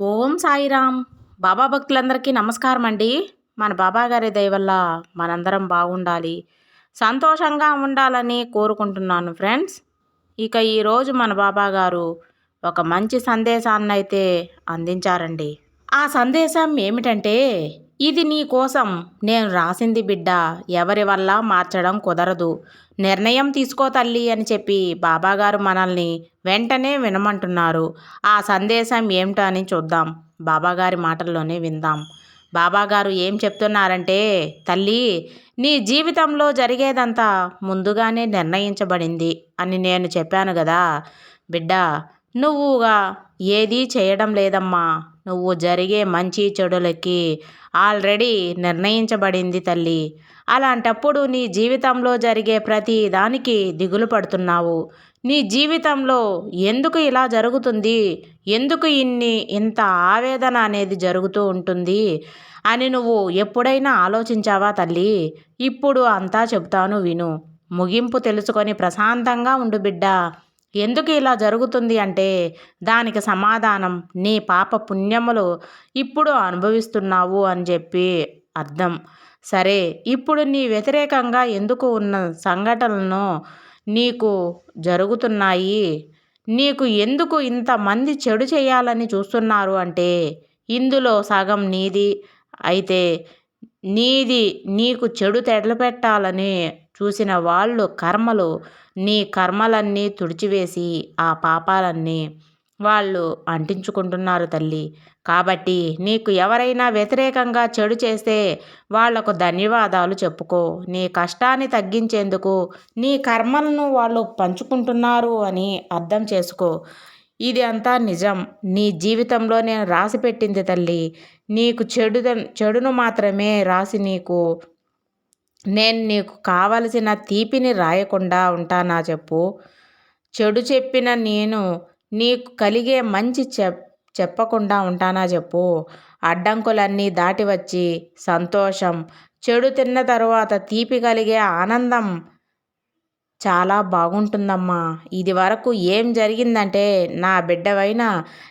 ఓం సాయిరామ్. బాబా భక్తులందరికీ నమస్కారం అండి మన బాబా గారి దయ వల్ల మనందరం బాగుండాలి. సంతోషంగా ఉండాలని కోరుకుంటున్నాను ఫ్రెండ్స్. ఇక ఈరోజు మన బాబా గారు ఒక మంచి సందేశాన్ని అయితే అందించారండి. ఆ సందేశం ఏమిటంటే ఇది నీ కోసం నేను రాసింది బిడ్డ ఎవరి వల్ల మార్చడం కుదరదు. నిర్ణయం తీసుకో తల్లి అని చెప్పి బాబాగారు మనల్ని వెంటనే వినమంటున్నారు. ఆ సందేశం ఏమిటో అని చూద్దాం. బాబాగారి మాటల్లోనే విందాం. బాబాగారు ఏం చెప్తున్నారంటే తల్లి నీ జీవితంలో జరిగేదంతా ముందుగానే నిర్ణయించబడింది అని నేను చెప్పాను కదా. బిడ్డ నువ్వుగా ఏదీ చేయడం లేదమ్మా. నువ్వు జరిగే మంచి చెడులకి ఆల్రెడీ నిర్ణయించబడింది తల్లి. అలాంటప్పుడు నీ జీవితంలో జరిగే ప్రతి దానికి దిగులు పడుతున్నావు. నీ జీవితంలో ఎందుకు ఇలా జరుగుతుంది? ఎందుకు ఇన్ని ఇంత ఆవేదన అనేది జరుగుతూ ఉంటుంది? అని నువ్వు ఎప్పుడైనా ఆలోచించావా తల్లి? ఇప్పుడు అంతా చెబుతాను విను. ముగింపు తెలుసుకొని ప్రశాంతంగా ఉండు బిడ్డ. ఎందుకు ఇలా జరుగుతుంది అంటే దానికి సమాధానం నీ పాప పుణ్యములు ఇప్పుడు అనుభవిస్తున్నావు అని చెప్పి అర్థం. సరే ఇప్పుడు నీ వ్యతిరేకంగా ఎందుకు ఉన్న సంఘటనలను నీకు జరుగుతున్నాయి? నీకు ఎందుకు ఇంతమంది చెడు చేయాలని చూస్తున్నారు అంటే ఇందులో సగం నీది. అయితే నీది నీకు చెడు పెట్టాలని చూసిన వాళ్ళు కర్మలు నీ కర్మలన్నీ తుడిచివేసి ఆ పాపాలన్నీ వాళ్ళు అంటించుకుంటున్నారు తల్లి. కాబట్టి నీకు ఎవరైనా వ్యతిరేకంగా చెడు చేస్తే వాళ్ళకు ధన్యవాదాలు చెప్పుకో. నీ కష్టాన్ని తగ్గించేందుకు నీ కర్మలను వాళ్ళు పంచుకుంటున్నారు అని అర్థం చేసుకో. ఇది అంతా నిజం. నీ జీవితంలో నేను రాసి పెట్టింది తల్లి. నీకు చెడు చెడును మాత్రమే రాసి నీకు నేను నీకు కావలసిన తీపిని రాయకుండా ఉంటానా చెప్పు. చెడు చెప్పిన నేను నీకు కలిగే మంచి చెప్ చెప్పకుండా ఉంటానా చెప్పు. అడ్డంకులన్నీ దాటి వచ్చి సంతోషం. చెడు తిన్న తరువాత తీపి కలిగే ఆనందం చాలా బాగుంటుందమ్మా. ఇది వరకు ఏం జరిగిందంటే నా బిడ్డవైన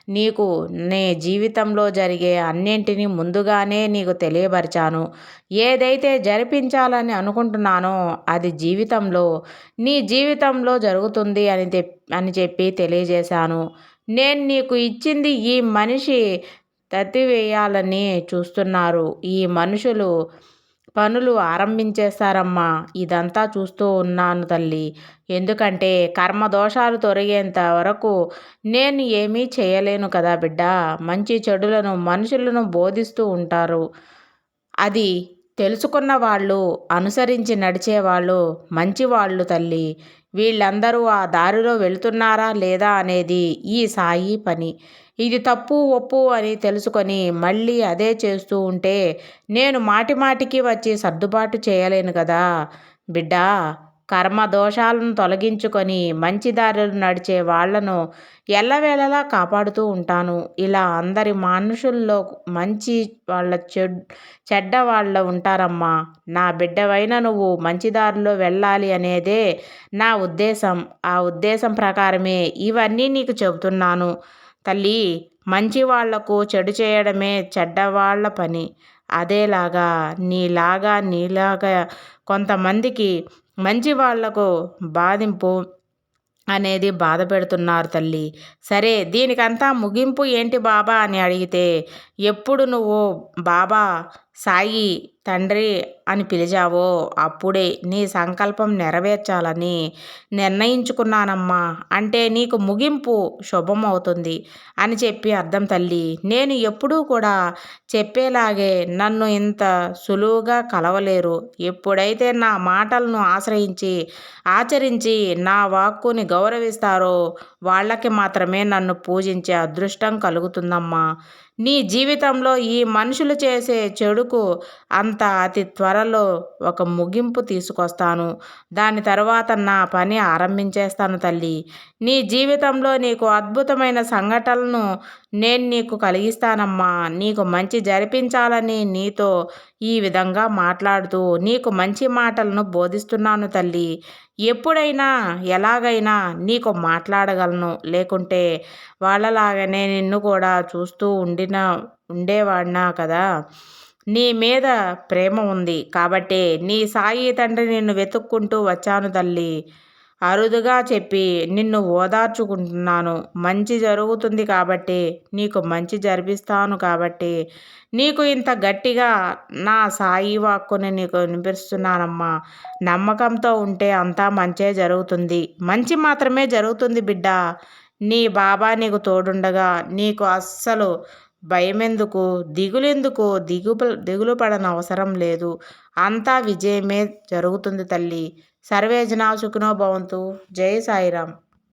నీకు నీ జీవితంలో జరిగే అన్నింటినీ ముందుగానే నీకు తెలియపరిచాను. ఏదైతే జరిపించాలని అనుకుంటున్నానో అది జీవితంలో నీ జీవితంలో జరుగుతుంది అని అని చెప్పి తెలియజేశాను. నేను నీకు ఇచ్చింది ఈ మనిషి తత్తివేయాలని చూస్తున్నారు. ఈ మనుషులు పనులు ఆరంభించేశారమ్మా. ఇదంతా చూస్తూ ఉన్నాను తల్లి. ఎందుకంటే కర్మ దోషాలు తొరిగేంత వరకు నేను ఏమీ చేయలేను కదా బిడ్డ. మంచి చెడులను మనుషులను బోధిస్తూ ఉంటారు. అది తెలుసుకున్న వాళ్ళు అనుసరించి నడిచేవాళ్ళు మంచివాళ్ళు తల్లి. వీళ్ళందరూ ఆ దారిలో వెళుతున్నారా లేదా అనేది ఈ సాయి పని. ఇది తప్పు ఒప్పు అని తెలుసుకొని మళ్ళీ అదే చేస్తూ ఉంటే నేను మాటి మాటికి వచ్చి సర్దుబాటు చేయలేను కదా. బిడ్డా కర్మ దోషాలను తొలగించుకొని మంచి దారులు నడిచే వాళ్ళను ఎల్లవేళలా కాపాడుతూ ఉంటాను. ఇలా అందరి మనుషుల్లో మంచి వాళ్ళ చెడ్ చెడ్డ వాళ్ళ ఉంటారమ్మా. నా బిడ్డవైన నువ్వు మంచి దారిలో వెళ్ళాలి అనేదే నా ఉద్దేశం. ఆ ఉద్దేశం ప్రకారమే ఇవన్నీ నీకు చెబుతున్నాను. తల్లి మంచి వాళ్ళకు చెడు చేయడమే చెడ్డవాళ్ళ పని. అదేలాగా నీలాగా నీలాగా కొంతమందికి మంచి వాళ్ళకు బాధింపు అనేది బాధ పెడుతున్నారు తల్లి. సరే దీనికంతా ముగింపు ఏంటి బాబా అని అడిగితే ఎప్పుడు నువ్వు బాబా సాయి తండ్రి అని పిలిచావో అప్పుడే నీ సంకల్పం నెరవేర్చాలని నిర్ణయించుకున్నానమ్మా. అంటే నీకు ముగింపు శుభమవుతుంది అని చెప్పి అర్థం తల్లి. నేను ఎప్పుడూ కూడా చెప్పేలాగే నన్ను ఇంత సులువుగా కలవలేరు. ఎప్పుడైతే నా మాటలను ఆశ్రయించి ఆచరించి నా వాక్కుని గౌరవిస్తారో వాళ్ళకి మాత్రమే నన్ను పూజించే అదృష్టం కలుగుతుందమ్మా. నీ జీవితంలో ఈ మనుషులు చేసే చెడు ఎందుకు అంత అతి త్వరలో ఒక ముగింపు తీసుకొస్తాను. దాని తర్వాత నా పని ఆరంభించేస్తాను తల్లి. నీ జీవితంలో నీకు అద్భుతమైన సంఘటనలను నేను నీకు కలిగిస్తానమ్మా. నీకు మంచి జరిపించాలని నీతో ఈ విధంగా మాట్లాడుతూ నీకు మంచి మాటలను బోధిస్తున్నాను తల్లి. ఎప్పుడైనా ఎలాగైనా నీకు మాట్లాడగలను. లేకుంటే వాళ్ళలాగానే నిన్ను కూడా చూస్తూ ఉండిన ఉండేవాడినా కదా? నీ మీద ప్రేమ ఉంది కాబట్టే నీ సాయి తండ్రి నిన్ను వెతుక్కుంటూ వచ్చాను తల్లి. అరుదుగా చెప్పి నిన్ను ఓదార్చుకుంటున్నాను. మంచి జరుగుతుంది కాబట్టి నీకు మంచి జరిపిస్తాను కాబట్టి నీకు ఇంత గట్టిగా నా సాయి వాక్కుని నీకు వినిపిస్తున్నానమ్మా. నమ్మకంతో ఉంటే అంతా మంచే జరుగుతుంది. మంచి మాత్రమే జరుగుతుంది బిడ్డ. నీ బాబా నీకు తోడుండగా నీకు అస్సలు భయమెందుకు? దిగులెందుకు? దిగు దిగులు పడన అవసరం లేదు. అంతా విజయమే జరుగుతుంది తల్లి. సర్వే జనా సుఖినో భవంతు. జై సాయిరామ్.